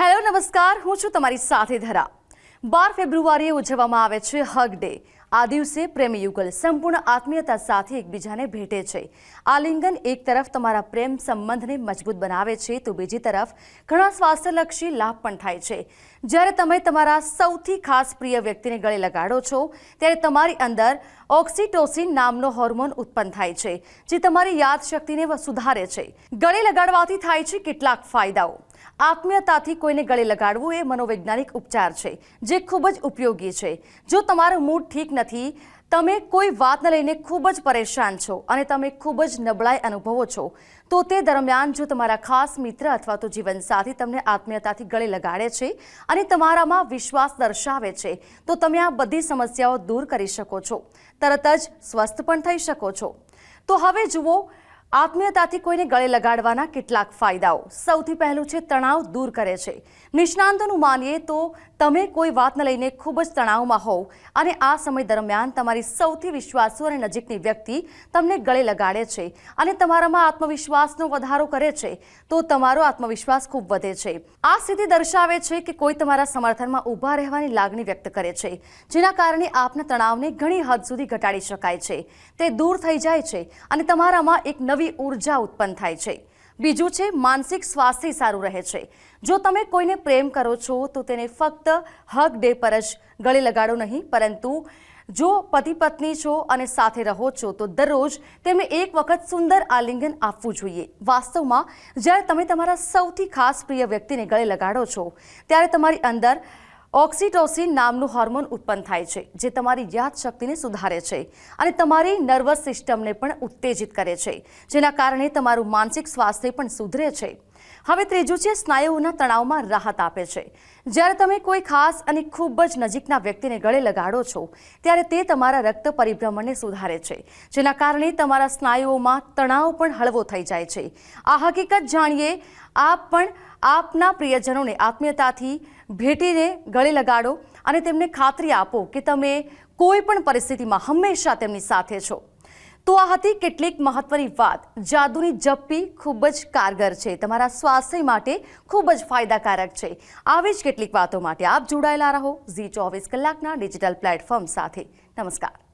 Hello, નમસ્કાર. હું છું તમારી સાથે ધરા. બાર ફેબ્રુઆરીએ ઉજવવામાં આવે છે હગ ડે. આ દિવસે પ્રેમી યુગલ સંપૂર્ણ આત્મીયતા સાથે એકબીજાને ભેટે છે. આલિંગન એક તરફ તમારા પ્રેમ સંબંધને મજબૂત બનાવે છે, તો બીજી તરફ ઘણા સ્વાસ્થ્યલક્ષી લાભ પણ થાય છે. જ્યારે તમે તમારા સૌથી ખાસ પ્રિય વ્યક્તિને ગળે લગાડો છો, ત્યારે તમારી અંદર ઓક્સિટોસિન નામનો હોર્મોન ઉત્પન્ન થાય છે, જે તમારી યાદશક્તિને સુધારે છે. ગળે લગાડવાથી થાય છે કેટલાક ફાયદાઓ. આત્મીયતાથી કોઈને ગળે લગાડવું એ મનોવૈજ્ઞાનિક ઉપચાર છે, જે ખૂબ જ ઉપયોગી છે. જો તમારું મૂડ ઠીક નથી, તમે કોઈ વાતને લઈને ખૂબ જ પરેશાન છો અને તમે ખૂબ જ નબળાઈ અનુભવો છો, તો તે દરમિયાન જો તમારા ખાસ મિત્ર અથવા તો જીવનસાથી તમને આત્મીયતાથી ગળે લગાડે છે અને તમારામાં વિશ્વાસ દર્શાવે છે, તો તમે આ બધી સમસ્યાઓ દૂર કરી શકો છો. તરત જ સ્વસ્થ પણ થઈ શકો છો. તો હવે જુઓ આત્મીયતાથી કોઈને ગળે લગાડવાના કેટલાક ફાયદાઓ. સૌથી પહેલું છે, તણાવ દૂર કરે છે. નિષ્ણાંતોનું માનીએ તો તમે કોઈ વાતને લઈને ખૂબ જ તણાવમાં હોવ અને આ સમય દરમિયાન તમારી સૌથી વિશ્વાસુ અને નજીકની વ્યક્તિ તમને ગળે લગાડે છે અને તમારામાં આત્મવિશ્વાસનો વધારો કરે છે, તો તમારો આત્મવિશ્વાસ ખૂબ વધે છે. આ સ્થિતિ દર્શાવે છે કે કોઈ તમારા સમર્થનમાં ઊભા રહેવાની લાગણી વ્યક્ત કરે છે, જેના કારણે આપના તણાવને ઘણી હદ સુધી ઘટાડી શકાય છે. તે દૂર થઈ જાય છે અને તમારામાં એક નવી ઊર્જા ઉત્પન્ન થાય છે. બીજું છે, માનસિક સ્વાસ્થ્ય સારું રહે છે. જો તમે કોઈને પ્રેમ કરો છો, તો તેને ફક્ત હગ ડે પર જ ગળે લગાડો નહીં, પરંતુ જો પતિ પત્ની છો અને સાથે રહો છો, તો દરરોજ તેમને એક વખત સુંદર આલિંગન આપવું જોઈએ. વાસ્તવમાં, જ્યારે તમે તમારા સૌથી ખાસ પ્રિય વ્યક્તિને ગળે લગાડો છો, ત્યારે તમારી અંદર ઓક્સિટોસિન નામનું હોર્મોન ઉત્પન્ન થાય છે, જે તમારી યાદશક્તિને સુધારે છે અને તમારી નર્વસ સિસ્ટમને પણ ઉત્તેજિત કરે છે, જેના કારણે તમારું માનસિક સ્વાસ્થ્ય પણ સુધરે છે. હવે ત્રીજું છે, સ્નાયુઓના તણાવમાં રાહત આપે છે. જ્યારે તમે કોઈ ખાસ અને ખૂબ જ નજીકના વ્યક્તિને ગળે લગાડો છો, ત્યારે તે તમારા રક્ત પરિભ્રમણને સુધારે છે, જેના કારણે તમારા સ્નાયુઓમાં તણાવ પણ હળવો થઈ જાય છે. આ હકીકત જાણીએ, આપ પણ આપના પ્રિયજનોને આત્મીયતાથી ભેટીને ગળે લગાડો અને તેમને ખાતરી આપો કે તમે કોઈ પણ પરિસ્થિતિમાં હંમેશા તેમની સાથે છો. તો આ હતી કેટલીક મહત્વની વાત. જાદુની જપ્પી ખૂબ જ કારગર છે. તમારા સ્વાસ્થ્ય માટે ખૂબ જ ફાયદાકારક છે. આવી જ કેટલીક વાતો માટે આપ જોડાયેલા રહો ઝી ચોવીસ કલાકના ડિજિટલ પ્લેટફોર્મ સાથે. નમસ્કાર.